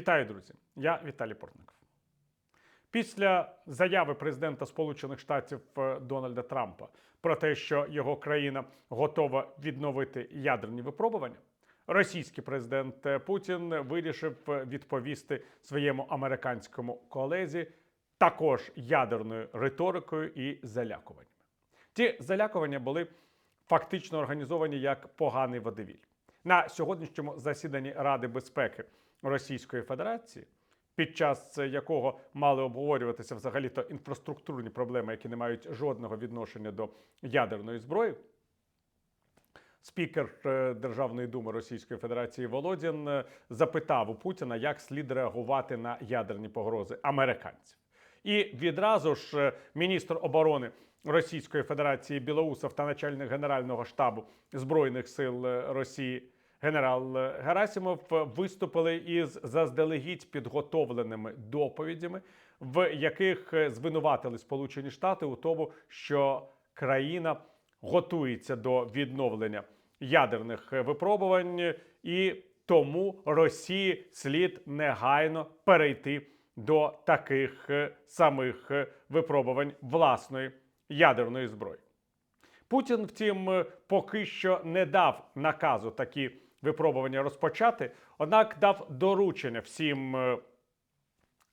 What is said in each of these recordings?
Вітаю, друзі! Я Віталій Портников. Після заяви президента Сполучених Штатів е, Дональда Трампа про те, що його країна готова відновити ядерні випробування, російський президент е, Путін вирішив е, відповісти своєму американському колезі також ядерною риторикою і залякуваннями. Ті залякування були фактично організовані як поганий водевіль. На сьогоднішньому засіданні Ради безпеки Російської Федерації, під час якого мали обговорюватися взагалі-то інфраструктурні проблеми, які не мають жодного відношення до ядерної зброї. Спікер е, Державної думи Російської Федерації Володін е, запитав у Путіна, як слід реагувати на ядерні погрози американців. І відразу ж е, міністр оборони Російської Федерації Білоусов та начальник Генерального штабу Збройних сил е, Росії генерал е, Герасимов е, виступили із заздалегідь підготовленими доповідями, в яких е, звинуватили Сполучені Штати у тому, що країна готується до відновлення ядерних випробувань, і тому Росії слід негайно перейти до таких самих випробувань власної ядерної зброї. Путін, втім, поки що не дав наказу такі випробування розпочати, однак дав доручення всім е,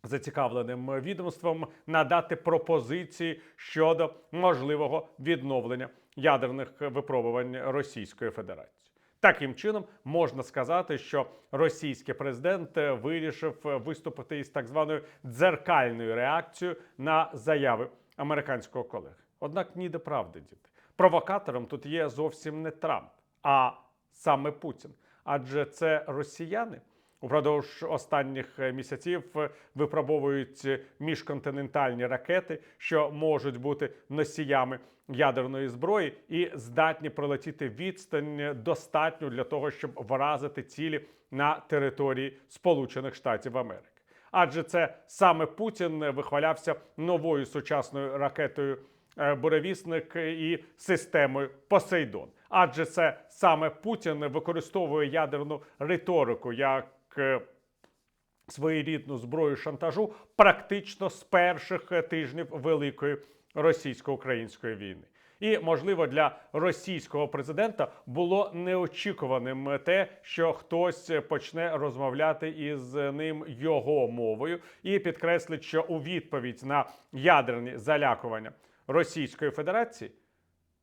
зацікавленим відомствам надати пропозиції щодо можливого відновлення ядерних випробувань Російської Федерації. Таким чином можна сказати, що російський президент е, вирішив е, виступити із так званою дзеркальною реакцією на заяви американського колеги. Однак ні до правди, діти. Провокатором тут є зовсім не Трамп, а саме Путін. Адже це росіяни упродовж останніх е, місяців е, випробовують е, міжконтинентальні ракети, що можуть бути носіями ядерної зброї, і здатні пролетіти відстань достатню для того, щоб вразити цілі на території Сполучених Штатів Америки. Адже це саме Путін вихвалявся новою сучасною ракетою буревісник і системою Посейдон. Адже це саме Путін використовує ядерну риторику як е, своєрідну зброю шантажу практично з перших е, тижнів великої російсько-української війни. І можливо для російського президента було неочікуваним те, що хтось почне розмовляти із ним його мовою, і підкреслить, що у відповідь на ядерні залякування Російської Федерації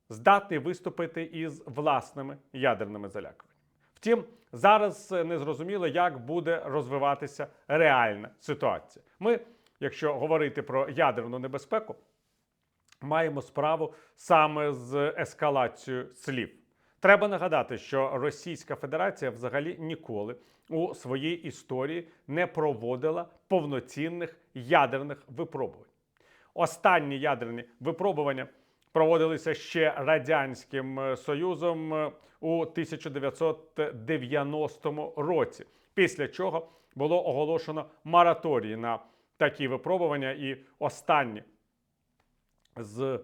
здатний виступити із власними ядерними залякуваннями. Втім, зараз не зрозуміло, як буде розвиватися реальна ситуація. Ми, якщо говорити про ядерну небезпеку, маємо справу саме з ескалацією слів. Треба нагадати, що Російська Федерація взагалі ніколи у своїй історії не проводила повноцінних ядерних випробувань. Останні ядерні випробування проводилися ще Радянським е, Союзом е, у 1990 році, після чого було оголошено мораторій на такі випробування, і останні з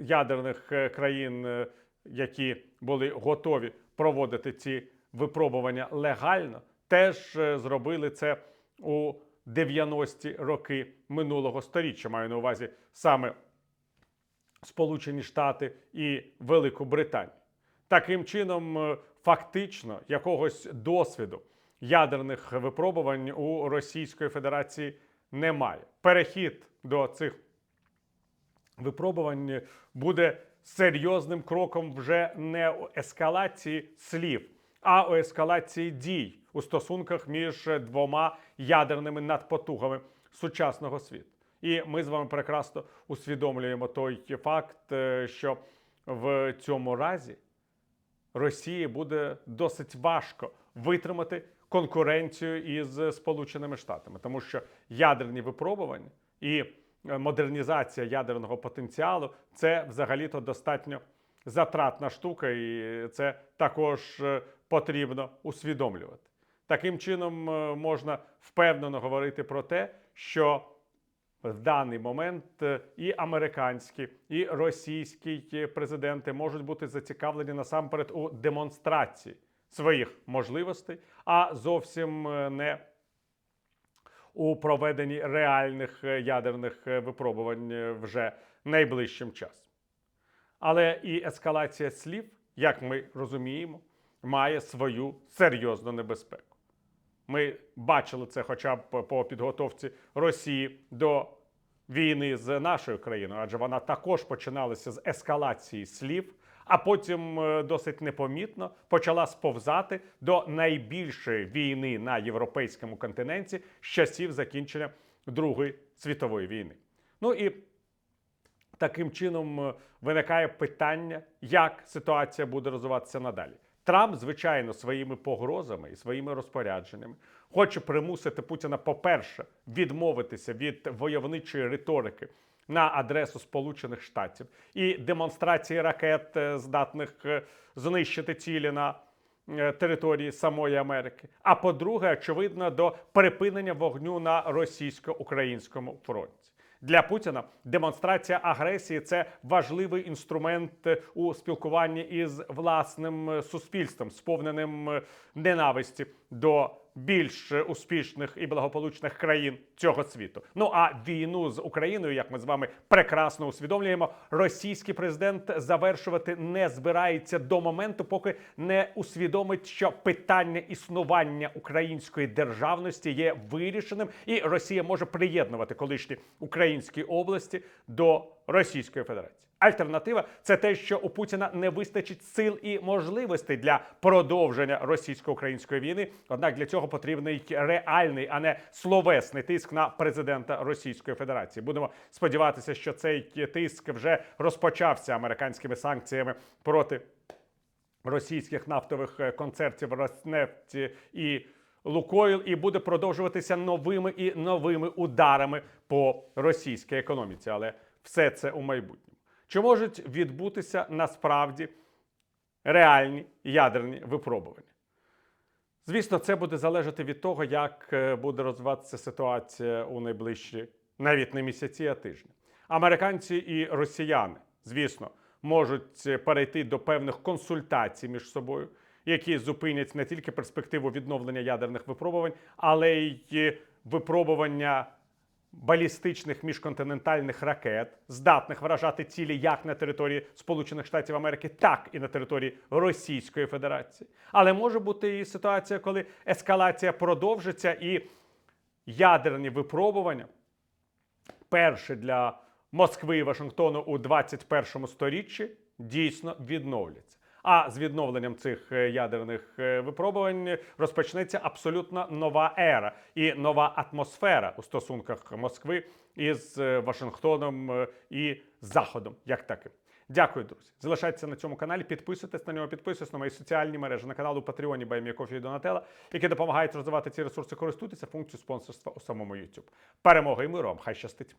ядерних е, країн, які були готові проводити ці випробування легально, теж зробили це у 90-ті роки минулого століття. Маю на увазі саме Сполучені Штати і Велику Британію. Таким чином, е, фактично, якогось досвіду ядерних випробувань у Російської Федерації немає. Перехід до цих випробувань буде серйозним кроком вже не ескалації слів, а у ескалації дій у стосунках між двома ядерними надпотугами сучасного світу. І ми з вами прекрасно усвідомлюємо той факт, е, що в цьому разі Росії буде досить важко витримати конкуренцію із Сполученими Штатами, тому що ядерні випробування і е, модернізація ядерного потенціалу це взагалі-то достатньо затратна штука, і це також е, потрібно усвідомлювати. Таким чином е, можна впевнено говорити про те, що в даний момент е, і американські, і російські президенти можуть бути зацікавлені насамперед у демонстрації своїх можливостей, а зовсім не у проведенні реальних ядерних випробувань вже найближчим часом. Але і ескалація слів, як ми розуміємо, має свою серйозну небезпеку. Ми бачили це хоча б по підготовці Росії до війни з нашою країною, адже вона також починалася з ескалації слів, а потім е, досить непомітно почала сповзати до найбільшої війни на європейському континенті з часів закінчення Другої світової війни. Ну і таким чином е, виникає питання, як ситуація буде розвиватися надалі. Трамп, звичайно, своїми погрозами і своїми розпорядженнями хоче примусити Путіна, по-перше, відмовитися від войовничої риторики на адресу Сполучених Штатів і демонстрації ракет, е, здатних е, знищити цілі на території самої Америки. А по-друге, очевидно, до припинення вогню на російсько-українському фронті. Для Путіна демонстрація агресії це важливий інструмент у спілкуванні із власним суспільством, сповненим е, ненависті до більш успішних і благополучних країн цього світу. Ну а війну з Україною, як ми з вами прекрасно усвідомлюємо, російський президент завершувати не збирається до моменту, поки не усвідомить, що питання існування української державності є вирішеним, і Росія може приєднувати колишні українські області до Російської Федерації. Альтернатива це те, що у Путіна не вистачить сил і можливостей для продовження російсько-української війни. Однак для цього потрібний реальний, а не словесний тиск на президента Російської Федерації. Будемо сподіватися, що цей тиск вже розпочався американськими санкціями проти російських нафтових е, концертів Роснефть і Лукойл, і буде продовжуватися новими і новими ударами по російській економіці. Але все це у майбутньому. Чи можуть відбутися насправді реальні ядерні випробування? Звісно, це буде залежати від того, як е, буде розвиватися ситуація у найближчі навіть не місяці, а тижні. Американці і росіяни, звісно, можуть е, перейти до певних консультацій між собою, які зупинять не тільки перспективу відновлення ядерних випробувань, але й е, випробування балістичних міжконтинентальних ракет, здатних вражати цілі як на території Сполучених Штатів Америки, так і на території Російської Федерації. Але може бути і ситуація, коли ескалація продовжиться і ядерні випробування, перші для Москви і Вашингтону у 21 сторіччі, дійсно відновляться. А з відновленням цих е, ядерних е, випробувань розпочнеться абсолютно нова ера і нова атмосфера у стосунках Москви із е, Вашингтоном і Заходом, як таким. Дякую, друзі. Залишайтеся на цьому каналі, підписуйтесь на нього, підписуйтесь на мої соціальні мережі на канал у Патреоні Байміякофі і Донателла, які допомагають розвивати ці ресурси, користуйтеся функцією спонсорства у самому YouTube. Перемоги і миру вам! Хай щастить!